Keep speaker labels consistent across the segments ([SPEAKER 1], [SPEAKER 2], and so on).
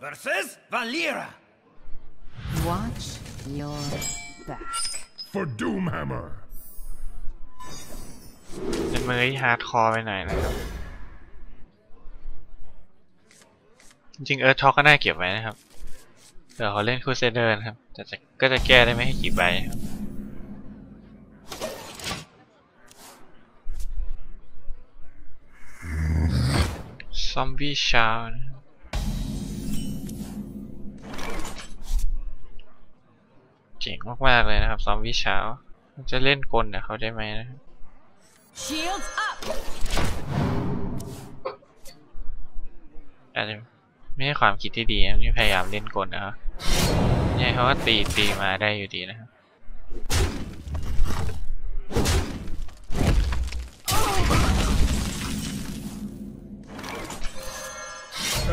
[SPEAKER 1] versus Valera.
[SPEAKER 2] Watch your back.
[SPEAKER 3] For Doomhammer.
[SPEAKER 4] เป็นมือที่ฮาร์ดคอร์ไปหน่อยนะครับ จริงๆเอิร์ธช็อกก็น่าเก็บไว้นะครับเผื่อเขาเล่นคูเซเดอร์นะครับ แต่จะก็จะแก้ได้ไม่ให้กี่ใบครับซอมบี้ชาวนะ เจ๋งมากๆเลยนะครับซอมบี้ชาวจะเล่นกลเนี่ยเขาได้ไหมนะครับ
[SPEAKER 2] Shields up.
[SPEAKER 4] อาจจะไม่ใช่ความคิดที่ดีนะที่พยายามเล่นกลนะครับเนี่ยเขาก็ตีตีมาได้อยู่ดีนะครับ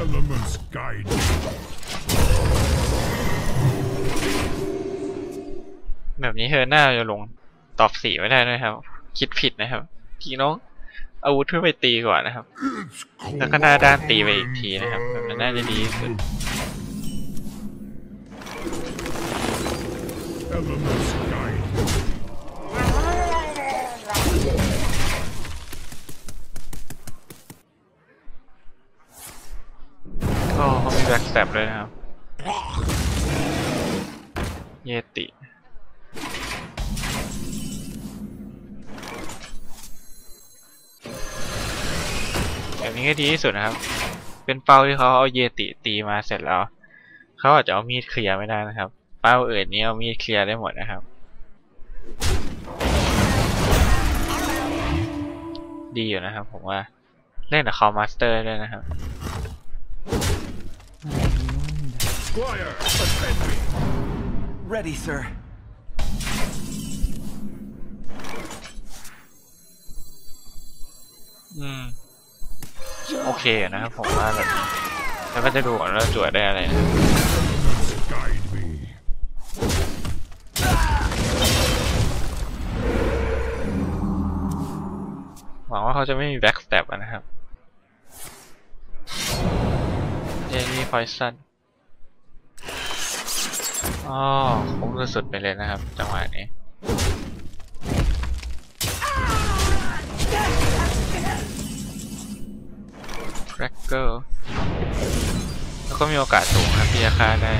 [SPEAKER 3] Elements guide
[SPEAKER 4] แบบนี้เธอหน้าจะลงตอบสีไม่ได้ด้วยครับ คิดผิดนะครับ ทีน้องอาวุธเพื่อไปตีก่อนนะครับ แล้วก็หน้าด้านตีไปอีกทีนะครับแบบนั้นน่าจะดีที่สุดก็เขามีแบ็กสเต็ปเลยนะครับ เยติ แบบนี้ก็ดีที่สุดนะครับ เป็นเป้าที่เขาเอาเยติตีมาเสร็จแล้ว เขาอาจจะเอามีดเคลียร์ไม่ได้นะครับ เป้าอื่นนี้เอามีดเคลียร์ได้หมดนะครับ ดีอยู่นะครับ ผมว่าเล่นกับคอมาสเตอร์ด้วยนะครับ
[SPEAKER 3] Squire, attend me.
[SPEAKER 1] Ready, sir.
[SPEAKER 4] อืม โอเคนะครับผมว่าแบบแล้วก็จะดูก่อนว่าจวดได้อะไรนะหวังว่าเขาจะไม่มีแบ็กสเต็ปนะครับเจนี่พอยซันอ๋อคุ้มสุดๆไปเลยนะครับ จังหวะนี้ เกอร์แล้วก็มีโอกาสสูงครับที่จะฆ่าได้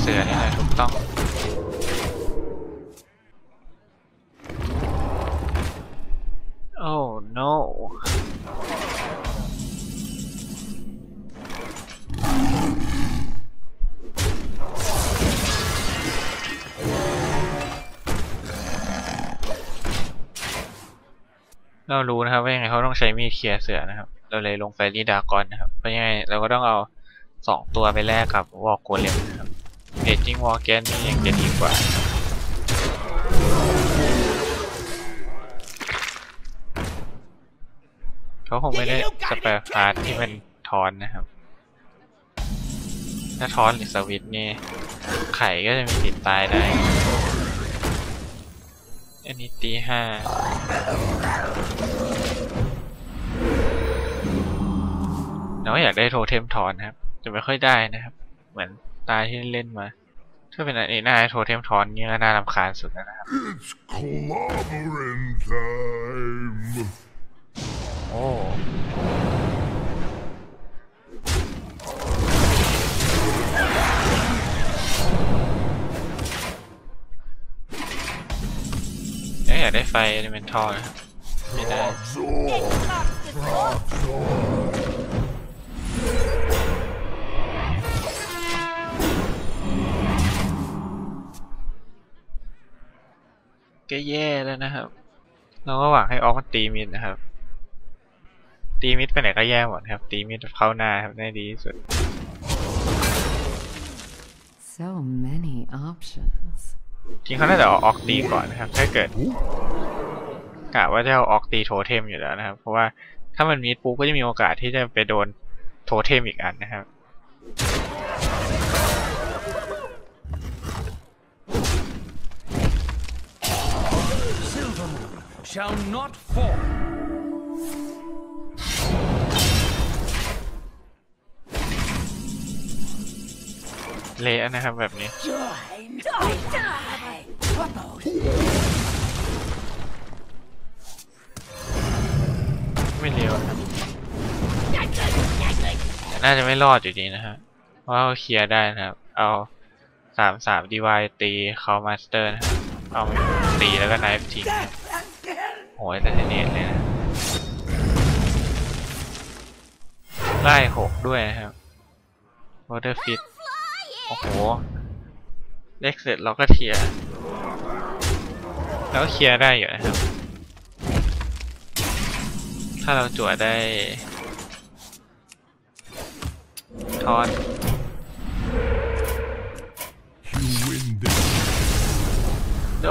[SPEAKER 4] เสือนี่แหละถูกต้อง Oh no เรารู้นะครับว่ายังไงเขาต้องใช้มีดเคลียร์เสือนะครับ เราเลยลงไฟรีดากอนนะครับ เพราะยังไงเราก็ต้องเอาสองตัวไปแลกกับวอลโกเลมนะครับเอจิงวอลแกนนี่ยังจะดีกว่า เขาคงไม่ได้สเปรฟาร์ที่มันทอนนะครับ ถ้าทอนหรือสวิตนี่ไข่ก็จะมีติดตายได้ อันนี้ตีห้าเราก็อยากได้โทเทมทอนนะครับแต่ไม่ค่อยได้นะครับ เหมือนตาที่เล่นมา ถ้าเป็นอันนี้หน้าโทเทมทอนนี่ก็น่ารำคาญสุดแล้วนะครับ
[SPEAKER 3] It's clobbering time.
[SPEAKER 4] โอ้ากได้ไฟเอลิเมนทัลนะครับไม่ได้ก็แย่แล้วนะครับ เราก็หวังให้ออกมันตีมิดนะครับ ตีมิดไปไหนก็แย่หมดครับ ตีมิดเข้าหน้าครับได้ดีที่สุด
[SPEAKER 2] So many options.
[SPEAKER 4] จริงเขาน่าจะเอาออกตีก่อนนะครับ ถ้าเกิดกะว่าจะเอาออกตีโทเทมอยู่แล้วนะครับ เพราะว่าถ้ามันมีปุ๊บก็จะมีโอกาสที่จะไปโดนโทเทมอีกอันนะครับเละนะครับแบบนี้ ไม่เร็วครับแต่น่าจะไม่รอดอยู่ดีนะฮะเพราะว่าเคลียร์ได้นะครับ เอาสามสามดีวายตีเขามาสเตอร์นะเอาตีแล้วก็ไนฟ์ทิ้งโหยแต่เนียนเลยนะไล่หกด้วยนะครับวอเตอร์ฟิตโอ้โห เล็กเสร็จเราก็เคลียร์ แล้วก็เคลียร์ได้อยู่นะครับ ถ้าเราจั่วได้ ทอน
[SPEAKER 3] You win this.
[SPEAKER 4] โด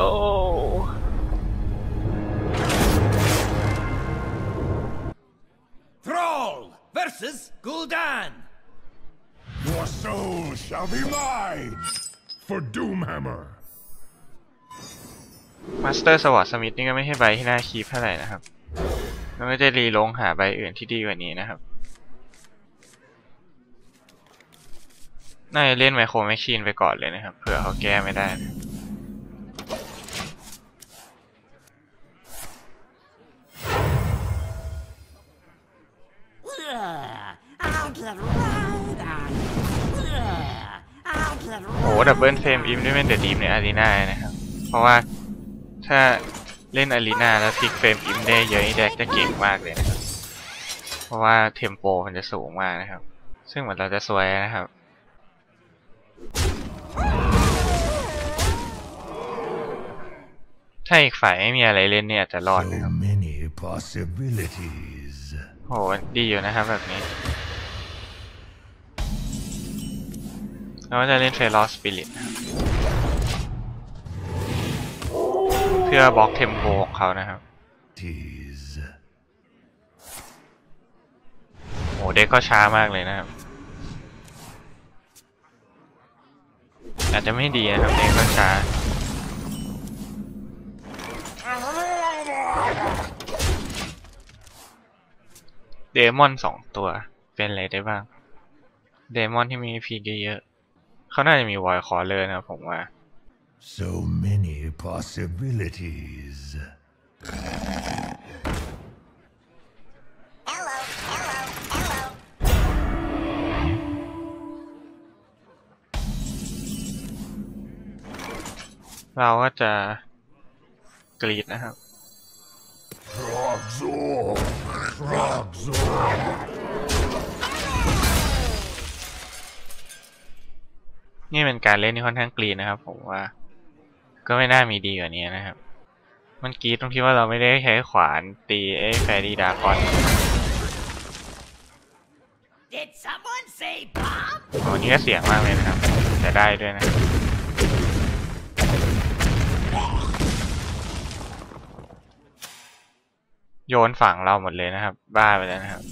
[SPEAKER 1] Thrall versus Gul'dan!
[SPEAKER 3] Your soul shall be mine. For Doomhammer.
[SPEAKER 4] มาสเตอร์สวอตสมิธนี่ก็ไม่ใช่ใบที่น่าคีบเท่าไหร่นะครับมันก็จะรีลงหาใบอื่นที่ดีกว่านี้นะครับ น่าจะเล่นไมโครแมชชีนไปก่อนเลยนะครับ เผื่อเขาแก้ไม่ได้นะโอ้ดับเบิลเฟรมอิมด้วยเป็นเดอะดีมในอารีนานะครับ เพราะว่า ถ้าเล่นอารีนาแล้วพลิกเฟรมอิมได้เยอะนี่แดกจะเก่งมากเลยนะครับ เพราะว่าเทมโปมันจะสูงมากนะครับ ซึ่งเหมือนเราจะสวยนะครับ ถ้าอีกฝ่ายไม่มีอะไรเล่นเนี่ยอาจจะรอดนะครับ
[SPEAKER 3] many possibilities.
[SPEAKER 4] โหดีอยู่นะครับแบบนี้เราก็จะเล่นเฟลอสปิริตนะครับ เพื่อบล็อกเทมโปของเขานะครับ
[SPEAKER 3] Tis.
[SPEAKER 4] โหเด็กก็ช้ามากเลยนะครับ อาจจะไม่ดีนะครับเด็กก็ช้าเดมอนสองตัวเป็นอะไรได้บ้าง เดมอนที่มีพีเยอะๆเขาน่าจะมีวอยคอเลอร์นะครับผมว่า
[SPEAKER 3] So many possibilities.
[SPEAKER 5] Hello, hello, hello.
[SPEAKER 4] เราก็จะกรีดนะครับ
[SPEAKER 3] Frogzor! Frogzor!
[SPEAKER 4] นี่เป็นการเล่นที่ค่อนข้างกรีดนะครับผมว่า ก็ไม่น่ามีดีกว่านี้นะครับ มันกรีดตรงที่ว่าเราไม่ได้ใช้ขวานตีไอ้แฟรี่ดากอน
[SPEAKER 2] Did someone say bomb?
[SPEAKER 4] โอ้นี่ก็เสียงมากเลยนะครับ แต่ได้ด้วยนะโยนฝั่งเราหมดเลยนะครับ บ้าไปแล้วนะครับ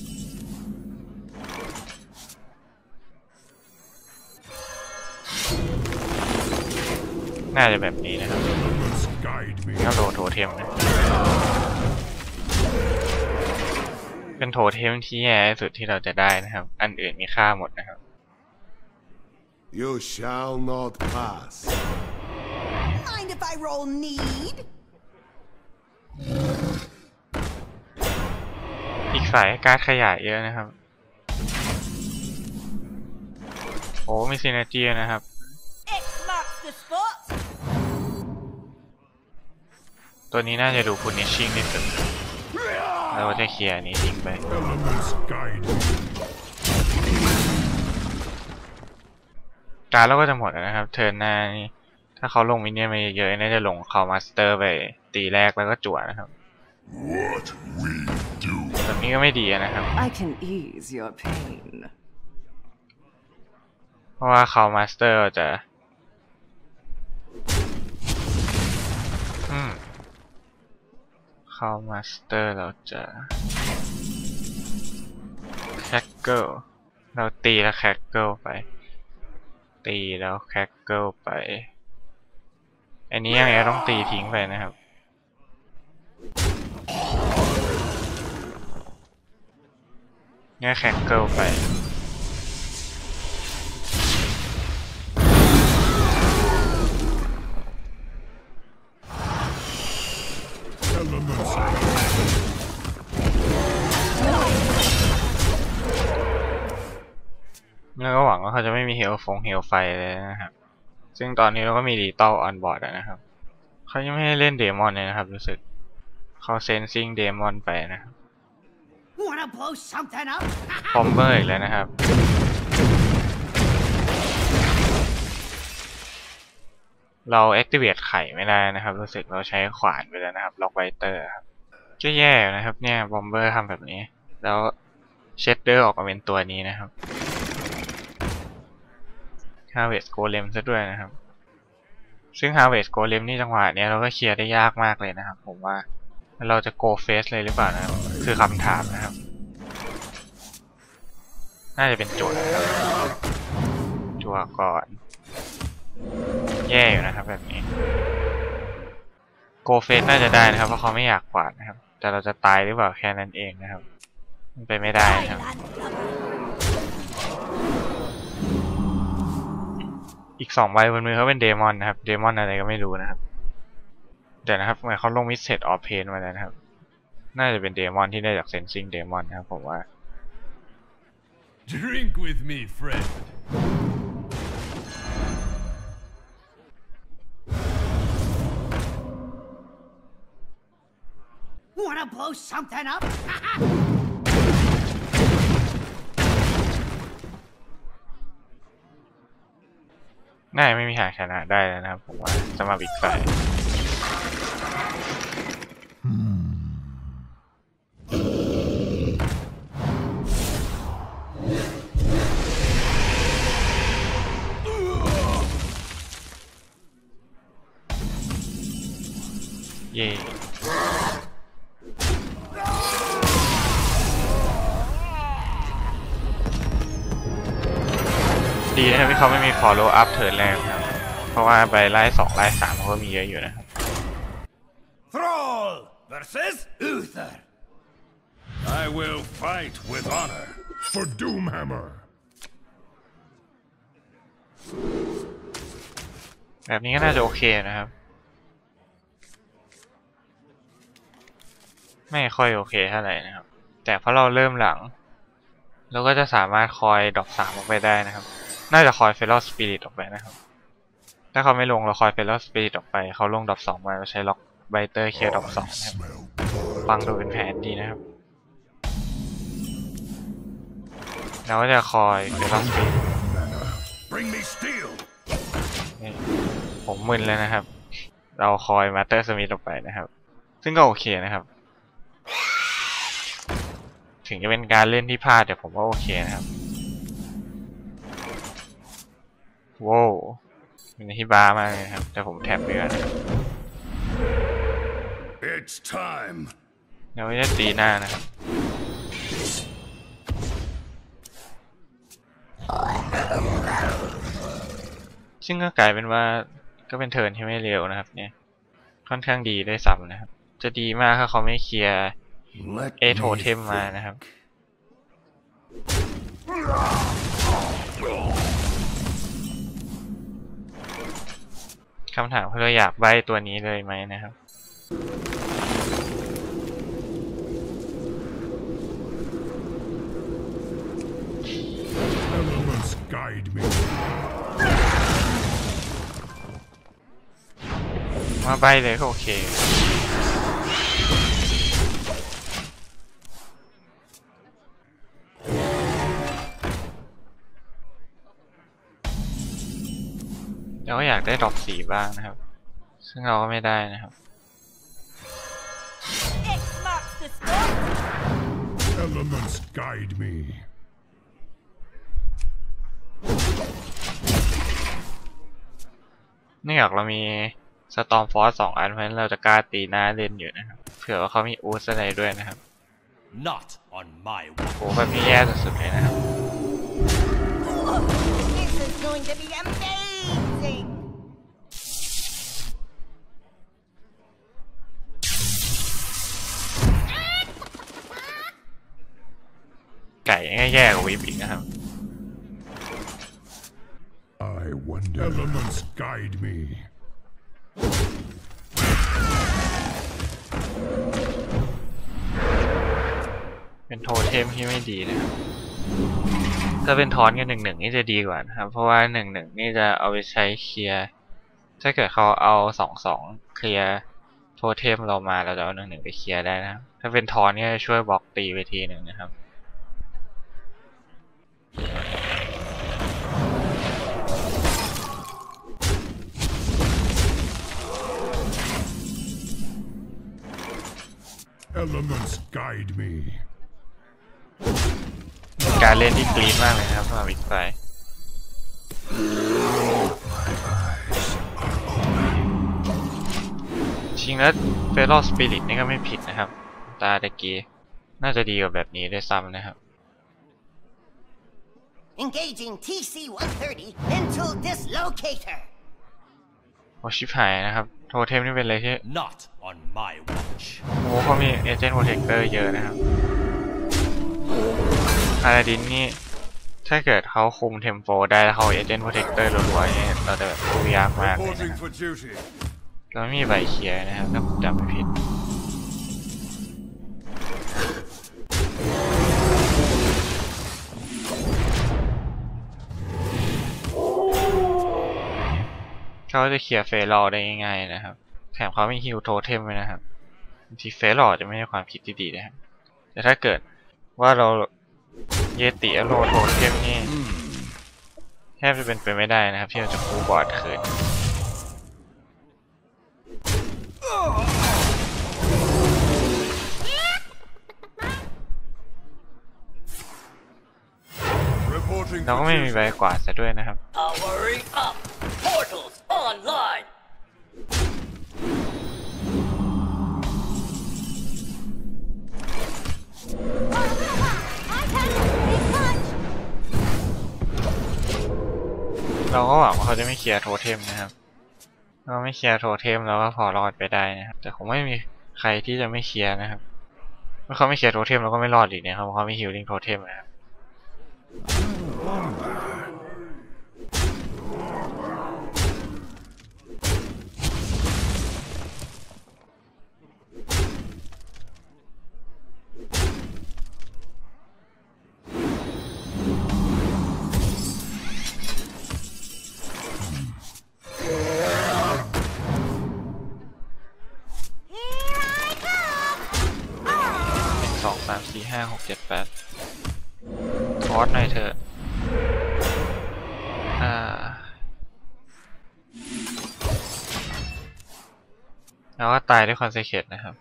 [SPEAKER 4] น่าจะแบบนี้นะครับ
[SPEAKER 3] Elements guide me.
[SPEAKER 4] ก็โลโทเทมนะเป็นโทเทมที่แย่ที่สุดที่เราจะได้นะครับ อันอื่นมีค่าหมดนะครับ
[SPEAKER 6] You shall not pass.
[SPEAKER 5] Mind if I roll need?
[SPEAKER 4] อีกฝ่ายการดขยายเยอะนะครับ โอ้มีซีนาจีนะครับ
[SPEAKER 2] X marks the spot.
[SPEAKER 4] ตัวนี้น่าจะดูพูนิชชิ่งที่สุดเราก็จะเคลียร์อันนี้ทิ้งไป
[SPEAKER 3] Elements guide me.
[SPEAKER 4] การดเราก็จะหมดแล้วนะครับ เทิร์นหน้านี่ถ้าเขาลงมินเนี่ยนมาเยอะๆน่าจะลงเขามาสเตอร์ไปตีแรกแล้วก็จั่วนะครับ
[SPEAKER 3] What we do.
[SPEAKER 4] แบบนี้ก็ไม่ดีนะครับ
[SPEAKER 2] I can ease your pain.
[SPEAKER 4] เพราะว่าเขามาสเตอร์จะ เขามาสเตอร์เราจะแคคเกิลเราตีแล้วแคคเกิลไป ตีแล้วแคคเกิลไป อันนี้ยังไงต้องตีทิ้งไปนะครับเนี่ยแคคเกิลไป จะไม่มีเฮลฟงเฮลไฟเลยนะครับ ซึ่งตอนนี้เราก็มีดีตอลออนบอร์ดนะครับ เขายังไม่ให้เล่นเดมอนเลยนะครับ รู้สึกเขาเซนซิงเดมอนไปนะครับ
[SPEAKER 2] Wanna blow something up?
[SPEAKER 4] บอมเบอร์อีกแล้วนะครับ เรา activate ไข่ไม่ได้นะครับ รู้สึกเราใช้ขวานไปแล้วนะครับล็อกไวเตอร์ครับก็แย่นะครับเนี่ยบอมเบอร์ทำแบบนี้ แล้วเชดเดอร์ออกมาเป็นตัวนี้นะครับ Harvest Golem ซะด้วยนะครับ ซึ่ง Harvest Golem นี่จังหวะเนี้ยเราก็เคลียร์ได้ยากมากเลยนะครับ ผมว่าเราจะ go face เลยหรือเปล่านะค,คือคำถามนะครับ น่าจะเป็นโจทย์นะครับจัวก่อน แย่อยู่นะครับแบบนี้โกเฟสน่าจะได้นะครับ เพราะเขาไม่อยากกวาดนะครับ แต่เราจะตายหรือเปล่าแค่นั้นเองนะครับ ไปไม่ได้นะครับ สองใบบนมือเขาเป็นเดมอนนะครับ เดมอนอะไรก็ไม่รู้นะครับ เดี๋ยวนะครับเหมือนเขาลงมิสเซตออฟเพนมาแล้วนะครับ น่าจะเป็นเดมอนที่ได้จากเซนซิงเดมอนนะครับผมว่า
[SPEAKER 3] Drink with me, friend.
[SPEAKER 2] Wanna blow something up?
[SPEAKER 4] น่าไม่มีทางชนะได้แล้วนะครับผมว่าสำหรับอีกฝ่าย เขาไม่มี follow up เทิร์นแรกนะครับ เพราะว่าไปไล่สองไล่สามเขาก็มีเยอะอยู่นะครับ
[SPEAKER 1] Thrall versus Uther.
[SPEAKER 3] I will fight with honor for Doomhammer.
[SPEAKER 4] แบบนี้ก็น่าจะโอเคนะครับ ไม่ค่อยโอเคเท่าไหร่นะครับ แต่เพราะเราเริ่มหลัง เราก็จะสามารถคอยดรอปสามออกไปได้นะครับ น่าจะคอยเฟล l สปิริตออกไปนะครับ ถ้าเขาไม่ลงเราคอยเฟล l สปิริตออกไป เขาลงดรอปสองมาเราใช้ล็อกไบเตอร์เคลียร์ดรอปสองนะครับ ฟังดูเป็นแผนดีนะครับ เราก็จะคอยเฟล l สปิริตผมมึนแล้วนะครับ เราคอยมาเตอร์สมิธออกไปนะครับ ซึ่งก็โอเคนะครับ ถึงจะเป็นการเล่นที่พลาดแต่ผมว่าโอเคนะครับ โว้วเป็นที่บ้ามากเลยนะครับ แต่ผมแท็บไปก่อนนะครับ
[SPEAKER 3] It's time.
[SPEAKER 4] เดี๋ยวจะตีหน้านะครับ ซึ่งก็กลายเป็นว่าก็เป็นเทิร์นที่ไม่เร็วนะครับ เนี่ย ค่อนข้างดีด้วยซ้ำนะครับ จะดีมากถ้าเขาไม่เคลียร์
[SPEAKER 3] Let
[SPEAKER 4] เอโท
[SPEAKER 3] me
[SPEAKER 4] เทมมานะครับ คำถามคือเราอยากใบตัวนี้เลยไหมนะครับ
[SPEAKER 3] Elements guide me.
[SPEAKER 4] มาใบเลยก็โอเค เราก็อยากได้ดอกสีบ้างนะครับ ซึ่งเราก็ไม่ได้นะครับ
[SPEAKER 2] X marks the spot.
[SPEAKER 3] Elements guide me.
[SPEAKER 4] เนื่องจากเรามีสตอมฟอร์สสองอันเพราะฉะนั้นเราจะกล้าตีหน้าเล่นอยู่นะครับ เผื่อว่าเขามีอูสอะไรด้วยนะครับ
[SPEAKER 1] Not on my watch.
[SPEAKER 4] โหแบบนี้แย่สุดๆเลยนะครับ
[SPEAKER 2] This is going to be amazing.
[SPEAKER 4] ก่ยังแย่กว่าวิปอีกนะครับ
[SPEAKER 3] I wonder. Elements guide me.
[SPEAKER 4] เป็นโทเทมที่ไม่ดีนะครับถ้าเป็นทอนกันหนึ่งหนึ่งนี่จะดีกว่านะครับ เพราะว่าหนึ่งหนึ่งนี่จะเอาไปใช้เคลียร์ถ้าเกิดเขาเอาสองสองเคลียร์โทเทมเรามาเราจะเอาหนึ่งหนึ่งไปเคลียร์ได้นะครับถ้าเป็นทอนเนี่ยจะช่วยบล็อกตีไปทีหนึ่งนะครับ
[SPEAKER 3] Elements guide me.
[SPEAKER 4] การเล่นที่กรีนมากเลยครับสำหรับอีกฝ่าย จริงแล้วเฟโ o สปิริตนี่ก็ไม่ผิดนะครับ ตาตะกี้ น่าจะดีกว่าแบบนี้ด้วยซ้ำนะครับ
[SPEAKER 2] Engaging TC-130 into dislocator.
[SPEAKER 4] โอชิบหายนะครับ โทเทมนี่เป็นอะไรที่
[SPEAKER 1] Not on my watch.
[SPEAKER 4] โอ้เขามีเอเจนต์โปรเทคเตอร์เยอะนะครับพาราดินนี่ ถ้าเกิดเขาคุมเทมโปได้แล้วเขาเอเจนต์โปรเทคเตอร์รัวๆเนี่ยเราจะแบบสู้ยากมากเลยนะ
[SPEAKER 3] Reporting
[SPEAKER 4] ครับ
[SPEAKER 3] for duty.
[SPEAKER 4] เราไม่มีใบเคลียร์นะครับถ้าผมจำไม่ผิด เขาจะเคลียร์เฟรอได้ง่ายๆนะครับ แถมเขาไม่ฮิวโทเทมไว้นะครับบางทีเฟรอจะไม่ใช่ความคิดที่ดีนะครับแต่ถ้าเกิดว่าเราเยติอโลโทเทมนี่แทบจะเป็นไปไม่ได้นะครับ ที่เราจะคูบอร์ดคืนเราก็ไม่มีใบกวาดซะด้วยนะครับ เราก็หวังว่าเขาจะไม่เคลียร์โทเทมนะครับถ้าไม่เคลียร์โทเทมเราก็พอรอดไปได้นะครับ แต่คงไม่มีใครที่จะไม่เคลียร์นะครับเมื่อเขาไม่เคลียร์โทเทมเราก็ไม่รอดอีกนะครับเพราะเขาไม่ฮิลลิ่งโทเทมนะครับ เจ็ดแปดทอสหน่อยเถอะอ่าแล้วก็ตายด้วยคอนเซเคตนะครับ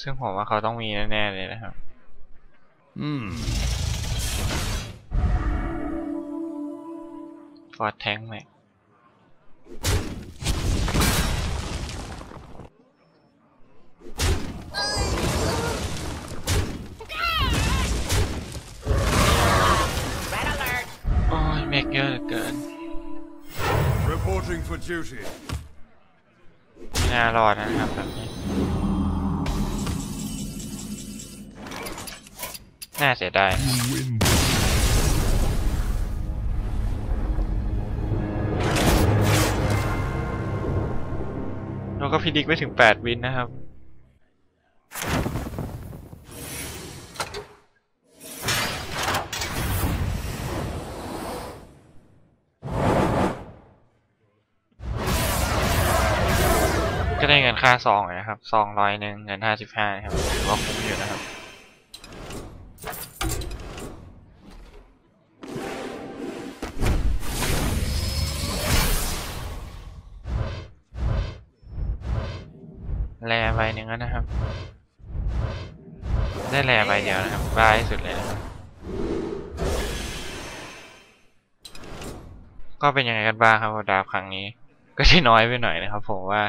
[SPEAKER 4] ซึ่งผมว่าเขาต้องมีแน่ๆเลยนะครับ
[SPEAKER 3] Hmm.
[SPEAKER 4] ฟอร์ดแทงไหม เมกเยอะเหลือเกิน
[SPEAKER 3] Reporting for duty.
[SPEAKER 4] ไม่น่ารอดนะครับแบบนี้ น่าเสียดาย
[SPEAKER 3] You win.
[SPEAKER 4] เราก็พิดิกไปถึง 8 วินนะครับ ค่าซองนะครับ ซองร้อยหนึ่งเงินห้าสิบห้าครับถือว่าคุ้มอยู่นะครับแลใบหนึ่งแล้วนะครับ ได้แลใบเดียวนะครับบ้าที่สุดเลยนะครับ ก็เป็นยังไงกันบ้างครับดาบครั้งนี้ ก็ได้น้อยไปหน่อยนะครับ ผมว่า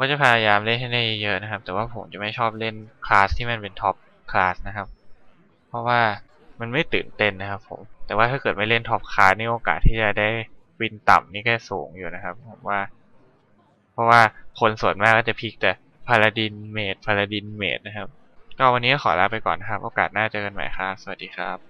[SPEAKER 4] ก็จะพยายามเล่นให้ได้เยอะนะครับ แต่ว่าผมจะไม่ชอบเล่นคลาสที่มันเป็นท็อปคลาสนะครับ เพราะว่ามันไม่ตื่นเต้นนะครับผม แต่ว่าถ้าเกิดไม่เล่นท็อปคลาสนี่โอกาสที่จะได้วินต่ำนี่ก็สูงอยู่นะครับผมว่า เพราะว่าคนส่วนมากก็จะพิกแต่พาราดินเมดพาราดินเมดนะครับ ก็วันนี้ขอลาไปก่อนนะครับ โอกาสหน้าเจอกันใหม่ครับ สวัสดีครับ